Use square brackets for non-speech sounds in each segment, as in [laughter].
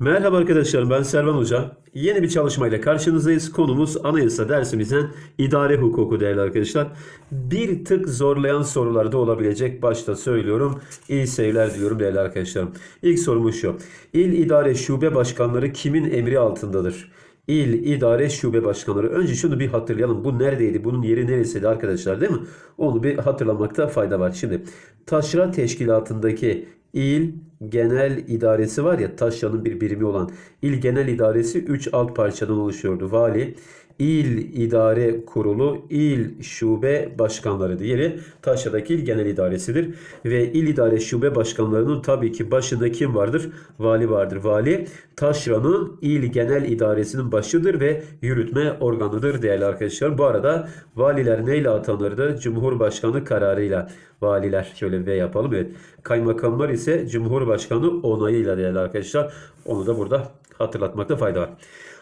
Merhaba arkadaşlar ben Servan Hoca. Yeni bir çalışmayla karşınızdayız. Konumuz anayasa dersimizden idare hukuku değerli arkadaşlar. Bir tık zorlayan sorularda olabilecek başta söylüyorum. İyi seyirler diliyorum değerli arkadaşlarım. İlk sorumuz şu. İl idare şube başkanları kimin emri altındadır? İl idare şube başkanları. Önce şunu bir hatırlayalım. Bu neredeydi? Bunun yeri neresiydi arkadaşlar değil mi? Onu bir hatırlamakta fayda var. Şimdi taşra teşkilatındaki İl Genel İdaresi var ya Taşra'nın bir birimi olan İl Genel İdaresi 3 alt parçadan oluşuyordu. Vali, İl İdare Kurulu, İl Şube Başkanları diğeri Taşra'daki İl Genel İdaresidir. Ve İl İdare Şube Başkanlarının tabii ki başında kim vardır? Vali vardır. Vali Taşra'nın İl Genel İdaresinin başıdır ve yürütme organıdır değerli arkadaşlar. Bu arada valiler neyle atanırdı? Cumhurbaşkanı kararıyla valiler şöyle V yapalım evet. Kaymakamlar ise Cumhurbaşkanı onayıyla değerli arkadaşlar. Onu da burada hatırlatmakta fayda var.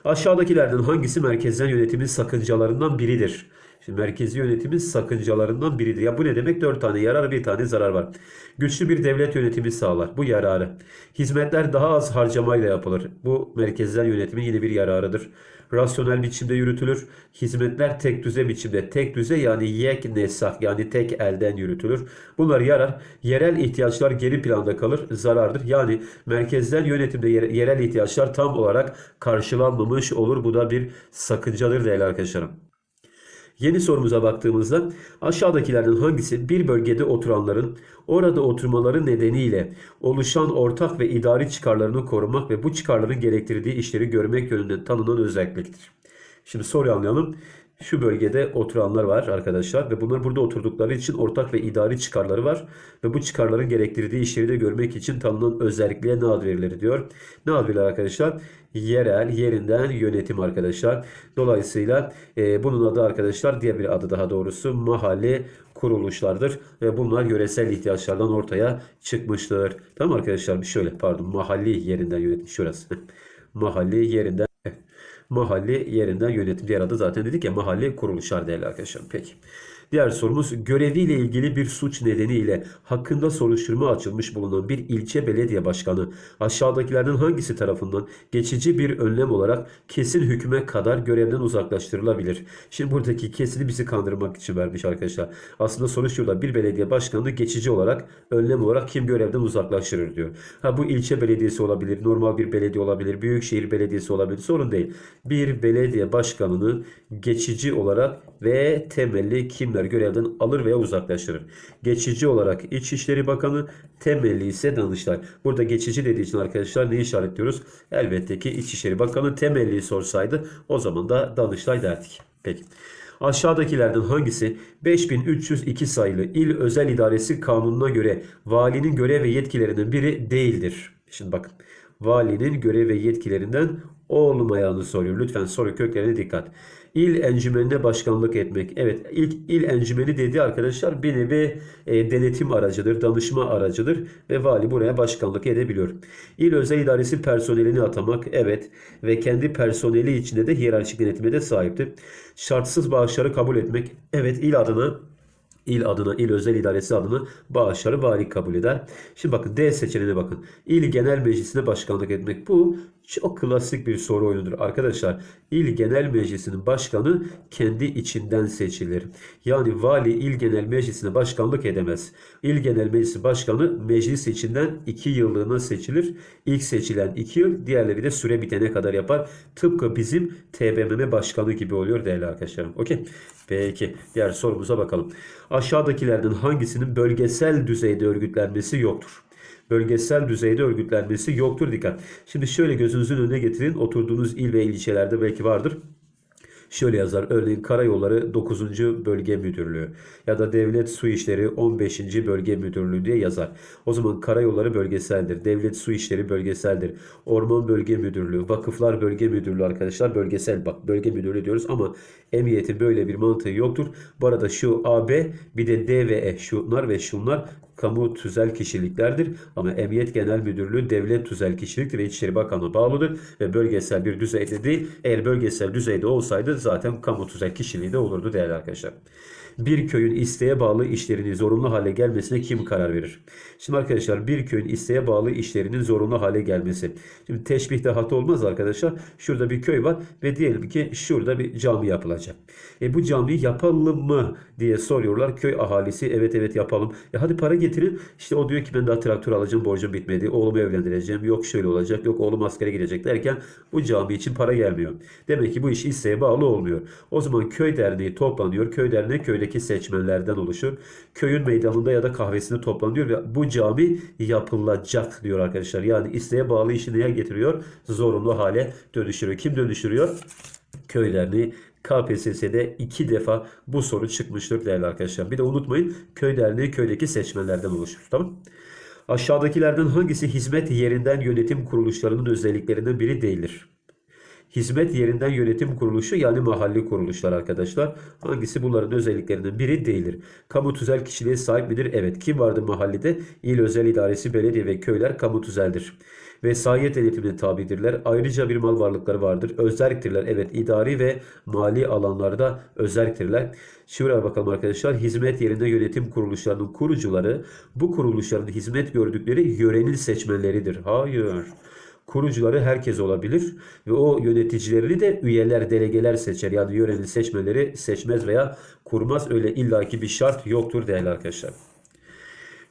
Aşağıdakilerden hangisi merkezden yönetimin sakıncalarından biridir? Şimdi merkezi yönetimin sakıncalarından biridir. Ya bu ne demek? Dört tane yarar, bir tane zarar var. Güçlü bir devlet yönetimi sağlar. Bu yararı. Hizmetler daha az harcamayla yapılır. Bu merkezden yönetimin yine bir yararıdır. Rasyonel biçimde yürütülür. Hizmetler tek düze biçimde. Tek düze yani yek nesah yani tek elden yürütülür. Bunlar yarar. Yerel ihtiyaçlar geri planda kalır. Zarardır. Yani merkezden yönetimde yer- yerel ihtiyaçlar tam olarak karşılanmamış olur. Bu da bir sakıncadır değerli arkadaşlarım. Yeni sorumuza baktığımızda aşağıdakilerden hangisi bir bölgede oturanların orada oturmaları nedeniyle oluşan ortak ve idari çıkarlarını korumak ve bu çıkarların gerektirdiği işleri görmek yönünden tanınan özelliktir. Şimdi soruyu anlayalım. Şu bölgede oturanlar var arkadaşlar ve bunlar burada oturdukları için ortak ve idari çıkarları var ve bu çıkarların gerektirdiği işleri de görmek için tanınan özellikliğe ne ad verilir diyor. Ne ad verilir arkadaşlar? Yerel, yerinden yönetim arkadaşlar. Dolayısıyla e, bunun adı arkadaşlar diğer bir adı daha doğrusu mahalle kuruluşlardır ve bunlar yöresel ihtiyaçlardan ortaya çıkmıştır. Tamam arkadaşlar bir şöyle pardon mahalli yerinden yönetim şurası. [laughs] mahalli yerinden mahalli yerinden yönetim. Diğer adı zaten dedik ya mahalli kuruluşlar değerli arkadaşlar. Peki. Diğer sorumuz göreviyle ilgili bir suç nedeniyle hakkında soruşturma açılmış bulunan bir ilçe belediye başkanı aşağıdakilerden hangisi tarafından geçici bir önlem olarak kesin hüküme kadar görevden uzaklaştırılabilir? Şimdi buradaki kesini bizi kandırmak için vermiş arkadaşlar. Aslında soru şurada bir belediye başkanı geçici olarak önlem olarak kim görevden uzaklaştırır diyor. Ha bu ilçe belediyesi olabilir, normal bir belediye olabilir, büyükşehir belediyesi olabilir sorun değil. Bir belediye başkanını geçici olarak ve temelli kimler görevden alır veya uzaklaştırır. Geçici olarak İçişleri Bakanı, temelli ise Danıştay. Burada geçici dediği için arkadaşlar ne işaretliyoruz? Elbette ki İçişleri Bakanı temelli sorsaydı o zaman da Danıştay derdik. Peki. Aşağıdakilerden hangisi 5302 sayılı İl Özel İdaresi Kanunu'na göre valinin görev ve yetkilerinden biri değildir? Şimdi bakın. Valinin görev ve yetkilerinden olmayanı soruyor. Lütfen soru köklerine dikkat. İl encümenine başkanlık etmek. Evet ilk il encümeni dediği arkadaşlar bir nevi e, denetim aracıdır, danışma aracıdır ve vali buraya başkanlık edebiliyor. İl özel idaresi personelini atamak. Evet ve kendi personeli içinde de hiyerarşik denetime de sahiptir. Şartsız bağışları kabul etmek. Evet il adına İl adına, il özel idaresi adına bağışları vali kabul eder. Şimdi bakın D seçeneğine bakın. İl genel meclisine başkanlık etmek. Bu çok klasik bir soru oyunudur. Arkadaşlar il genel meclisinin başkanı kendi içinden seçilir. Yani vali il genel meclisine başkanlık edemez. İl genel meclisi başkanı meclis içinden 2 yıllığına seçilir. İlk seçilen 2 yıl diğerleri de süre bitene kadar yapar. Tıpkı bizim TBMM başkanı gibi oluyor değerli arkadaşlarım. Okey. Peki diğer sorumuza bakalım. Aşağıdakilerden hangisinin bölgesel düzeyde örgütlenmesi yoktur? Bölgesel düzeyde örgütlenmesi yoktur dikkat. Şimdi şöyle gözünüzün önüne getirin. Oturduğunuz il ve ilçelerde belki vardır. Şöyle yazar. Örneğin Karayolları 9. Bölge Müdürlüğü ya da Devlet Su İşleri 15. Bölge Müdürlüğü diye yazar. O zaman Karayolları bölgeseldir. Devlet Su İşleri bölgeseldir. Orman Bölge Müdürlüğü, Vakıflar Bölge Müdürlüğü arkadaşlar bölgesel bak bölge müdürlüğü diyoruz ama emniyetin böyle bir mantığı yoktur. Bu arada şu AB bir de D ve E şunlar ve şunlar kamu tüzel kişiliklerdir. Ama Emniyet Genel Müdürlüğü devlet tüzel kişiliktir ve İçişleri Bakanlığı bağlıdır ve bölgesel bir düzeyde değil. Eğer bölgesel düzeyde olsaydı zaten kamu tüzel kişiliği de olurdu değerli arkadaşlar. Bir köyün isteğe bağlı işlerinin zorunlu hale gelmesine kim karar verir? Şimdi arkadaşlar bir köyün isteğe bağlı işlerinin zorunlu hale gelmesi. Şimdi teşbihte hata olmaz arkadaşlar. Şurada bir köy var ve diyelim ki şurada bir cami yapılacak. E bu camiyi yapalım mı diye soruyorlar. Köy ahalisi evet evet yapalım. E hadi para getirin. İşte o diyor ki ben daha traktör alacağım borcum bitmedi. Oğlumu evlendireceğim. Yok şöyle olacak. Yok oğlum askere gidecek derken bu cami için para gelmiyor. Demek ki bu iş isteğe bağlı olmuyor. O zaman köy derneği toplanıyor. Köy derneği köydeki seçmenlerden oluşur. Köyün meydanında ya da kahvesinde toplanıyor ve bu cami yapılacak diyor arkadaşlar. Yani isteğe bağlı işi neye getiriyor? Zorunlu hale dönüştürüyor. Kim dönüştürüyor? Köy derneği KPSS'de iki defa bu soru çıkmıştır değerli arkadaşlar. Bir de unutmayın köy derneği köydeki seçmenlerden oluşur. Tamam Aşağıdakilerden hangisi hizmet yerinden yönetim kuruluşlarının özelliklerinden biri değildir? Hizmet yerinden yönetim kuruluşu yani mahalli kuruluşlar arkadaşlar. Hangisi bunların özelliklerinden biri değildir? Kamu tüzel kişiliğe sahip midir? Evet. Kim vardı mahallede? İl özel idaresi, belediye ve köyler kamu tüzeldir. Vesayet denetimine tabidirler. Ayrıca bir mal varlıkları vardır. Özerktirler. Evet idari ve mali alanlarda özerktirler. Şuraya bakalım arkadaşlar. Hizmet yerinde yönetim kuruluşlarının kurucuları bu kuruluşların hizmet gördükleri yörenin seçmenleridir. Hayır. Kurucuları herkes olabilir ve o yöneticilerini de üyeler, delegeler seçer. Yani yörenin seçmeleri seçmez veya kurmaz. Öyle illaki bir şart yoktur değerli arkadaşlar.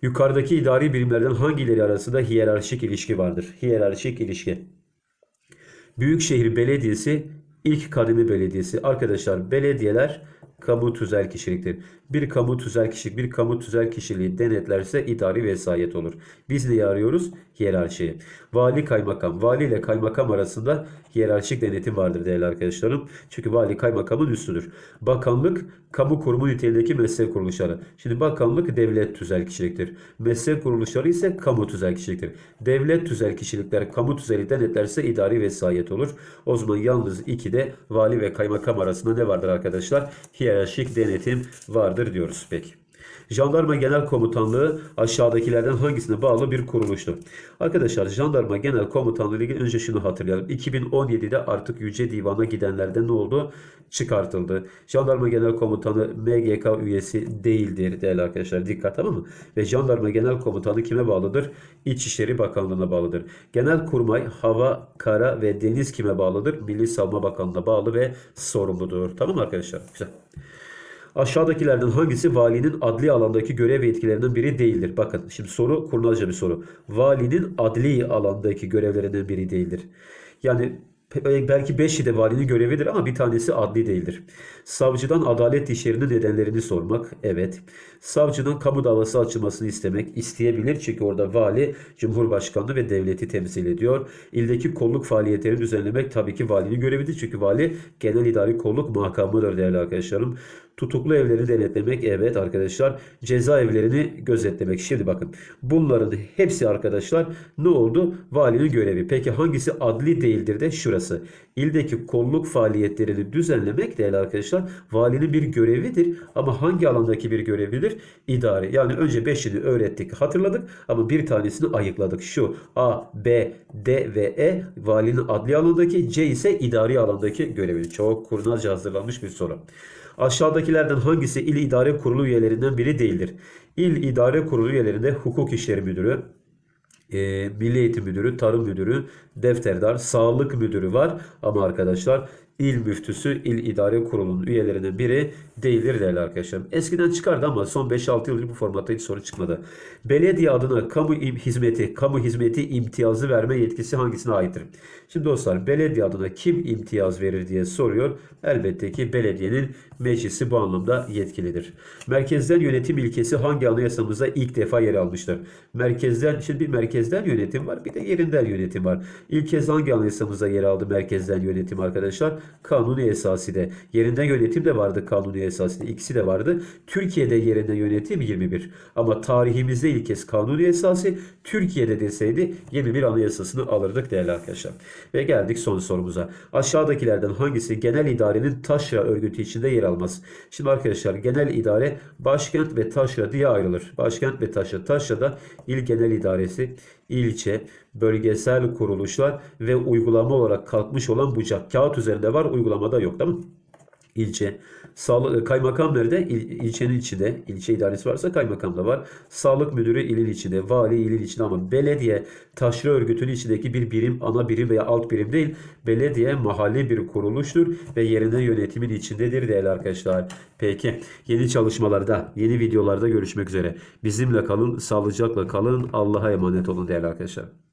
Yukarıdaki idari birimlerden hangileri arasında hiyerarşik ilişki vardır? Hiyerarşik ilişki. Büyükşehir Belediyesi ilk kademe belediyesi. Arkadaşlar belediyeler kamu tüzel kişiliktir. Bir kamu tüzel kişilik, bir kamu tüzel kişiliği denetlerse idari vesayet olur. Biz neyi arıyoruz? Hiyerarşiyi. Vali kaymakam. Vali ile kaymakam arasında hiyerarşik denetim vardır değerli arkadaşlarım. Çünkü vali kaymakamın üstüdür. Bakanlık kamu kurumu niteliğindeki meslek kuruluşları. Şimdi bakanlık devlet tüzel kişiliktir. Meslek kuruluşları ise kamu tüzel kişiliktir. Devlet tüzel kişilikler kamu tüzeli denetlerse idari vesayet olur. O zaman yalnız iki de vali ve kaymakam arasında ne vardır arkadaşlar? Hiyerarşik denetim vardır diyoruz peki. Jandarma Genel Komutanlığı aşağıdakilerden hangisine bağlı bir kuruluştur? Arkadaşlar Jandarma Genel Komutanlığı ile ilgili önce şunu hatırlayalım. 2017'de artık Yüce Divan'a gidenlerden ne oldu? Çıkartıldı. Jandarma Genel Komutanı MGK üyesi değildir değerli arkadaşlar. Dikkat tamam mı? Ve Jandarma Genel Komutanı kime bağlıdır? İçişleri Bakanlığı'na bağlıdır. Genelkurmay Hava, Kara ve Deniz kime bağlıdır? Milli Savunma Bakanlığı'na bağlı ve sorumludur. Tamam mı arkadaşlar? Güzel. Aşağıdakilerden hangisi valinin adli alandaki görev ve yetkilerinden biri değildir? Bakın şimdi soru kurnazca bir soru. Valinin adli alandaki görevlerinden biri değildir. Yani belki 5'i de valinin görevidir ama bir tanesi adli değildir. Savcıdan adalet işlerinin nedenlerini sormak. Evet. Savcının kamu davası açılmasını istemek isteyebilir. Çünkü orada vali Cumhurbaşkanlığı ve devleti temsil ediyor. İldeki kolluk faaliyetlerini düzenlemek tabii ki valinin görevidir. Çünkü vali genel idari kolluk makamıdır değerli arkadaşlarım. Tutuklu evleri denetlemek evet arkadaşlar. Cezaevlerini gözetlemek. Şimdi bakın bunların hepsi arkadaşlar ne oldu? Valinin görevi. Peki hangisi adli değildir de şurası. İldeki kolluk faaliyetlerini düzenlemek değerli arkadaşlar valinin bir görevidir. Ama hangi alandaki bir görevidir? İdari. Yani önce 5'ini öğrettik hatırladık ama bir tanesini ayıkladık. Şu A, B, D ve E valinin adli alandaki C ise idari alandaki görevi. Çok kurnazca hazırlanmış bir soru. Aşağıdakilerden hangisi il idare kurulu üyelerinden biri değildir? İl idare kurulu üyelerinde hukuk işleri müdürü, e, Milli Eğitim Müdürü, Tarım Müdürü, Defterdar, Sağlık Müdürü var. Ama arkadaşlar il müftüsü, il idare kurulunun üyelerinden biri değildir değerli arkadaşlar. Eskiden çıkardı ama son 5-6 yıldır bu formatta hiç soru çıkmadı. Belediye adına kamu hizmeti, kamu hizmeti imtiyazı verme yetkisi hangisine aittir? Şimdi dostlar belediye adına kim imtiyaz verir diye soruyor. Elbette ki belediyenin meclisi bu anlamda yetkilidir. Merkezden yönetim ilkesi hangi anayasamızda ilk defa yer almıştır? Merkezden, şimdi bir merkezden yönetim var bir de yerinden yönetim var. İlk kez hangi anayasamızda yer aldı merkezden yönetim arkadaşlar? Kanuni esası de. Yerinde yönetim de vardı kanuni esası de. İkisi de vardı. Türkiye'de yerinde yönetim 21. Ama tarihimizde ilk kez kanuni esası Türkiye'de deseydi 21 anayasasını alırdık değerli arkadaşlar. Ve geldik son sorumuza. Aşağıdakilerden hangisi genel idarenin taşra örgütü içinde yer almaz? Şimdi arkadaşlar genel idare başkent ve taşra diye ayrılır. Başkent ve taşra. Taşra'da il genel idaresi, ilçe, bölgesel kuruluşlar ve uygulama olarak kalkmış olan bucak. Kağıt üzerinde var, uygulamada yok değil mi? ilçe. Sağlık, kaymakam nerede? İl, ilçenin içinde. İlçe idaresi varsa kaymakam da var. Sağlık müdürü ilin içinde. Vali ilin içinde ama belediye taşra örgütünün içindeki bir birim, ana birim veya alt birim değil. Belediye mahalli bir kuruluştur ve yerine yönetimin içindedir değerli arkadaşlar. Peki yeni çalışmalarda, yeni videolarda görüşmek üzere. Bizimle kalın, sağlıcakla kalın. Allah'a emanet olun değerli arkadaşlar.